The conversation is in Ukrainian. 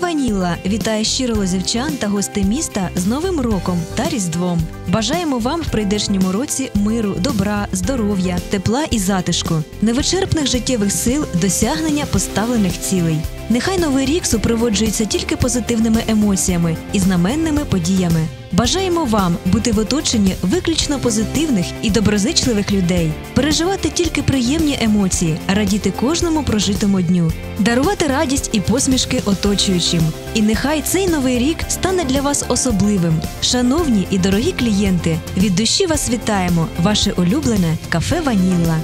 Ваніла вітає щиро лозівчан та гостей міста з Новим роком та Різдвом. Бажаємо вам в прийдешньому році миру, добра, здоров'я, тепла і затишку, невичерпних життєвих сил, досягнення поставлених цілей. Нехай новий рік супроводжується тільки позитивними емоціями і знаменними подіями. Бажаємо вам бути в оточенні виключно позитивних і доброзичливих людей, переживати тільки приємні емоції, радіти кожному прожитому дню, дарувати радість і посмішки оточуючим. І нехай цей новий рік стане для вас особливим. Шановні і дорогі клієнти, від душі вас вітаємо! Ваше улюблене кафе Ванілла.